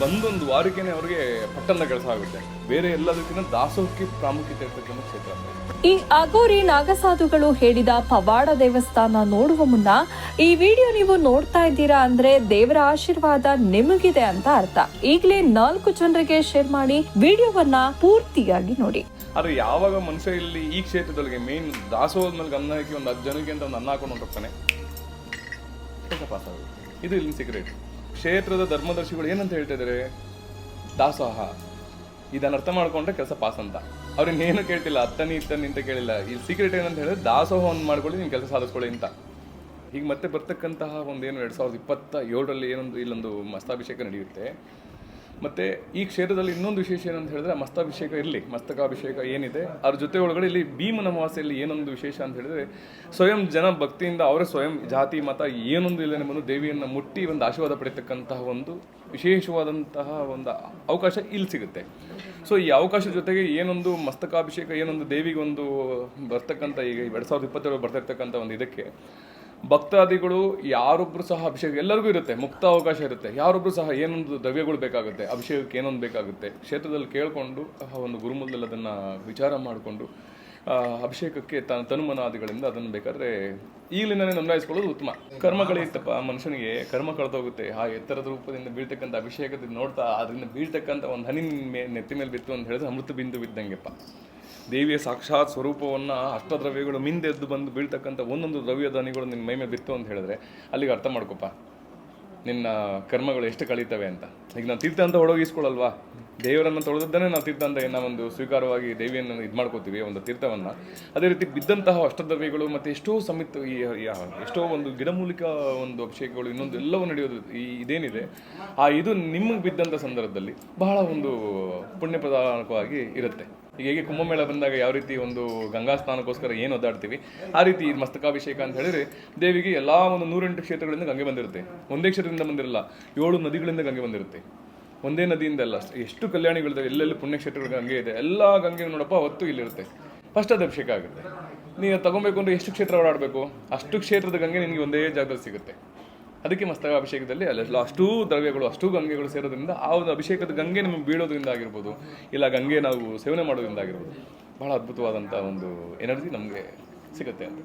ಬಂದೊಂದು ವಾರಕ್ಕೇನೆ ಅವರಿಗೆ ಪಟ್ಟಣದ ಕೆಲಸ ಆಗುತ್ತೆ. ಬೇರೆ ಎಲ್ಲದಕ್ಕಿಂತ ದಾಸೋಹಕ್ಕೆ ಪ್ರಾಮುಖ್ಯತೆ ಇರ್ತಕ್ಕಂಥ ಕ್ಷೇತ್ರ. ಈ ಅಗೋರಿ ನಾಗಸಾಧುಗಳು ಹೇಳಿದ ಪವಾಡ ದೇವಸ್ಥಾನ ನೋಡುವ ಮುನ್ನ ಈ ವಿಡಿಯೋ ನೀವು ನೋಡ್ತಾ ಇದ್ದೀರಾ ಅಂದ್ರೆ ದೇವರ ಆಶೀರ್ವಾದ ನಿಮಗಿದೆ ಅಂತ ಅರ್ಥ. ಈಗಲೇ ನಾಲ್ಕು ಜನರಿಗೆ ಶೇರ್ ಮಾಡಿ ವಿಡಿಯೋವನ್ನ ಪೂರ್ತಿಯಾಗಿ ನೋಡಿ. ಆದ್ರೆ ಯಾವಾಗ ಮನುಷ್ಯ ಇಲ್ಲಿ ಈ ಕ್ಷೇತ್ರದೊಳಗೆ ಮೇನ್ ದಾಸೋಹದ ಮೇಲೆ ಗಮನ ಹಾಕಿ ಒಂದು ಹತ್ತು ಜನಕ್ಕೆ ಅಂತ ಒಂದು ಅನ್ನ ಹಾಕೊಂಡು ಹೊಂಟೋಗ್ತಾನೆ ಪಾಸ್ ಆಗುತ್ತೆ ಇದು ಇಲ್ಲಿ ಸೀಕ್ರೆಟ್ ಕ್ಷೇತ್ರದ ಧರ್ಮದರ್ಶಿಗಳು ಏನಂತ ಹೇಳ್ತಾ ಇದ್ದಾರೆ ದಾಸೋಹ. ಇದನ್ನ ಅರ್ಥ ಮಾಡ್ಕೊಂಡ್ರೆ ಕೆಲಸ ಪಾಸ್ ಅಂತ. ಅವ್ರಿಗೆ ಏನು ಕೇಳ್ತಿಲ್ಲ, ಅತ್ತನಿ ಇತ್ತನಿ ಅಂತ ಕೇಳಿಲ್ಲ. ಈ ಸೀಕ್ರೆಟ್ ಏನಂತ ಹೇಳಿದ್ರೆ ದಾಸೋಹವನ್ನು ಮಾಡ್ಕೊಳ್ಳಿ ನೀವು ಕೆಲಸ ಸಾಧಿಸ್ಕೊಳ್ಳಿ ಅಂತ. ಈಗ ಮತ್ತೆ ಬರ್ತಕ್ಕಂತಹ ಒಂದೇನು ಎರಡು ಸಾವಿರದ ಇಪ್ಪತ್ತ ಏಳರಲ್ಲಿ ಏನೊಂದು ಇಲ್ಲೊಂದು ಮಸ್ತಾಭಿಷೇಕ ನಡೆಯುತ್ತೆ. ಮತ್ತೆ ಈ ಕ್ಷೇತ್ರದಲ್ಲಿ ಇನ್ನೊಂದು ವಿಶೇಷ ಏನಂತ ಹೇಳಿದ್ರೆ ಮಸ್ತಾಭಿಷೇಕ ಇರಲಿ, ಮಸ್ತಕಾಭಿಷೇಕ ಏನಿದೆ, ಅದ್ರ ಜೊತೆ ಒಳಗಡೆ ಇಲ್ಲಿ ಭೀಮನ ಏನೊಂದು ವಿಶೇಷ ಅಂತ ಹೇಳಿದ್ರೆ ಸ್ವಯಂ ಜನ ಭಕ್ತಿಯಿಂದ ಅವರೇ ಸ್ವಯಂ ಜಾತಿ, ಮತ ಏನೊಂದು ಇಲ್ಲ ಬಂದು ದೇವಿಯನ್ನು ಮುಟ್ಟಿ ಒಂದು ಆಶೀರ್ವಾದ ಪಡೆಯತಕ್ಕಂತಹ ಒಂದು ವಿಶೇಷವಾದಂತಹ ಒಂದು ಅವಕಾಶ ಇಲ್ಲಿ ಸಿಗುತ್ತೆ. ಸೊ ಈ ಅವಕಾಶದ ಜೊತೆಗೆ ಏನೊಂದು ಮಸ್ತಕಾಭಿಷೇಕ, ಏನೊಂದು ದೇವಿಗೆ ಒಂದು ಬರ್ತಕ್ಕಂಥ ಈಗ ಎರಡು ಸಾವಿರದ ಇಪ್ಪತ್ತೇಳು ಬರ್ತಾ ಇರ್ತಕ್ಕಂಥ ಒಂದು ಇದಕ್ಕೆ ಭಕ್ತಾದಿಗಳು, ಯಾರೊಬ್ರು ಸಹ ಅಭಿಷೇಕ, ಎಲ್ಲರಿಗೂ ಇರುತ್ತೆ, ಮುಕ್ತ ಅವಕಾಶ ಇರುತ್ತೆ. ಯಾರೊಬ್ರು ಸಹ ಏನೊಂದು ದ್ರವ್ಯಗಳು ಬೇಕಾಗುತ್ತೆ, ಅಭಿಷೇಕಕ್ಕೆ ಏನೊಂದು ಬೇಕಾಗುತ್ತೆ, ಕ್ಷೇತ್ರದಲ್ಲಿ ಕೇಳಿಕೊಂಡು ಒಂದು ಗುರುಮೂಲದಲ್ಲಿ ಅದನ್ನು ವಿಚಾರ ಮಾಡಿಕೊಂಡು ಅಭಿಷೇಕಕ್ಕೆ ತನ್ನ ತನುಮನಾದಿಗಳಿಂದ ಅದನ್ನು ಬೇಕಾದ್ರೆ ಈಗಲಿಂದನೇ ನೋಂದಾಯಿಸ್ಕೊಳ್ಳೋದು ಉತ್ತಮ. ಕರ್ಮಗಳಿತ್ತಪ್ಪ ಮನುಷ್ಯನಿಗೆ ಕರ್ಮ ಕಳೆದೋಗುತ್ತೆ. ಆ ಎತ್ತರದ ರೂಪದಿಂದ ಬೀಳ್ತಕ್ಕಂಥ ಅಭಿಷೇಕದಿಂದ ನೋಡ್ತಾ, ಅದರಿಂದ ಬೀಳ್ತಕ್ಕಂಥ ಒಂದು ಹನಿ ಮೇ, ನೆತ್ತಿ ಮೇಲೆ ಬಿತ್ತು ಅಂತ ಹೇಳಿದ್ರೆ ಅಮೃತ ಬಿಂದು ಬಿದ್ದಂಗೆಪ್ಪ. ದೇವಿಯ ಸಾಕ್ಷಾತ್ ಸ್ವರೂಪವನ್ನು ಅಷ್ಟದ್ರವ್ಯಗಳು ಮಿಂದೆದ್ದು ಬಂದು ಬೀಳ್ತಕ್ಕಂಥ ಒಂದೊಂದು ದ್ರವ್ಯ ದಾನಿಗಳು ನಿನ್ನ ಮೈ ಮೇಲೆ ಬಿತ್ತು ಅಂತ ಹೇಳಿದ್ರೆ ಅಲ್ಲಿಗೆ ಅರ್ಥ ಮಾಡ್ಕೊಪ್ಪ. ನಿನ್ನ ಕರ್ಮಗಳು ಎಷ್ಟು ಕಳೀತವೆ ಅಂತ. ಈಗ ನಾವು ತೀರ್ಥ ಅಂತ ಹೊಡೋಗಿಸ್ಕೊಳ್ಳಲ್ವಾ ದೇವರನ್ನು ತೊಳೆದದ್ದನ್ನೇ ನಾವು ತೀರ್ಥ ಅಂತ ಏನೋ ಒಂದು ಸ್ವೀಕಾರವಾಗಿ ದೇವಿಯನ್ನು ಇದು ಮಾಡ್ಕೋತೀವಿ, ಒಂದು ತೀರ್ಥವನ್ನು. ಅದೇ ರೀತಿ ಬಿದ್ದಂತಹ ಅಷ್ಟದ್ರವ್ಯಗಳು ಮತ್ತು ಎಷ್ಟೋ ಸಮಿತ್ ಈ ಎಷ್ಟೋ ಒಂದು ಗಿಡಮೂಲಿಕ ಒಂದು ಅಭಿಷೇಕಗಳು ಇನ್ನೊಂದು ಎಲ್ಲವೂ ನಡೆಯೋದು ಈ ಇದೇನಿದೆ. ಆ ಇದು ನಿಮಗೆ ಬಿದ್ದಂಥ ಸಂದರ್ಭದಲ್ಲಿ ಬಹಳ ಒಂದು ಪುಣ್ಯಪ್ರದಾನಕವಾಗಿ ಇರುತ್ತೆ. ಹೇಗೆ ಕುಂಭಮೇಳ ಬಂದಾಗ ಯಾವ ರೀತಿ ಒಂದು ಗಂಗಾ ಸ್ನಾನಕ್ಕೋಸ್ಕರ ಏನು ಒದ್ದಾಡ್ತೀವಿ, ಆ ರೀತಿ ಮಸ್ತಕಾಭಿಷೇಕ ಅಂತ ಹೇಳಿದ್ರೆ ದೇವಿಗೆ ಎಲ್ಲ ಒಂದು ನೂರೆಂಟು ಕ್ಷೇತ್ರಗಳಿಂದ ಗಂಗೆ ಬಂದಿರುತ್ತೆ. ಒಂದೇ ಕ್ಷೇತ್ರದಿಂದ ಬಂದಿರಲ್ಲ, ಏಳು ನದಿಗಳಿಂದ ಗಂಗೆ ಬಂದಿರುತ್ತೆ. ಒಂದೇ ನದಿಯಿಂದ ಅಲ್ಲ, ಎಷ್ಟು ಕಲ್ಯಾಣಿಗಳಿದ್ದಾವೆ ಎಲ್ಲೆಲ್ಲಿ ಪುಣ್ಯಕ್ಷೇತ್ರಗಳ ಗಂಗೆ ಇದೆ, ಎಲ್ಲ ಗಂಗೆ ನೋಡಪ್ಪ ಅವತ್ತು ಇಲ್ಲಿರುತ್ತೆ. ಫಸ್ಟ್ ಅದು ಅಭಿಷೇಕ ಆಗುತ್ತೆ. ನೀವು ತಗೊಬೇಕು ಅಂದ್ರೆ ಎಷ್ಟು ಕ್ಷೇತ್ರ ಓಡಾಡಬೇಕು? ಅಷ್ಟು ಕ್ಷೇತ್ರದ ಗಂಗೆ ನಿನಗೆ ಒಂದೇ ಜಾಗದಲ್ಲಿ ಸಿಗುತ್ತೆ. ಅದಕ್ಕೆ ಮಸ್ತಕ ಅಭಿಷೇಕದಲ್ಲಿ ಅಲ್ಲ ಅಷ್ಟೂ ದ್ರವ್ಯಗಳು, ಅಷ್ಟೂ ಗಂಗೆಗಳು ಸೇರೋದ್ರಿಂದ ಆ ಒಂದು ಅಭಿಷೇಕದ ಗಂಗೆ ನಮಗೆ ಬೀಳೋದ್ರಿಂದ ಆಗಿರ್ಬೋದು, ಇಲ್ಲ ಗಂಗೆ ನಾವು ಸೇವನೆ ಮಾಡೋದ್ರಿಂದ ಆಗಿರ್ಬೋದು. ಬಹಳ ಅದ್ಭುತವಾದಂಥ ಒಂದು ಎನರ್ಜಿ ನಮಗೆ ಸಿಗುತ್ತೆ ಅಂತ.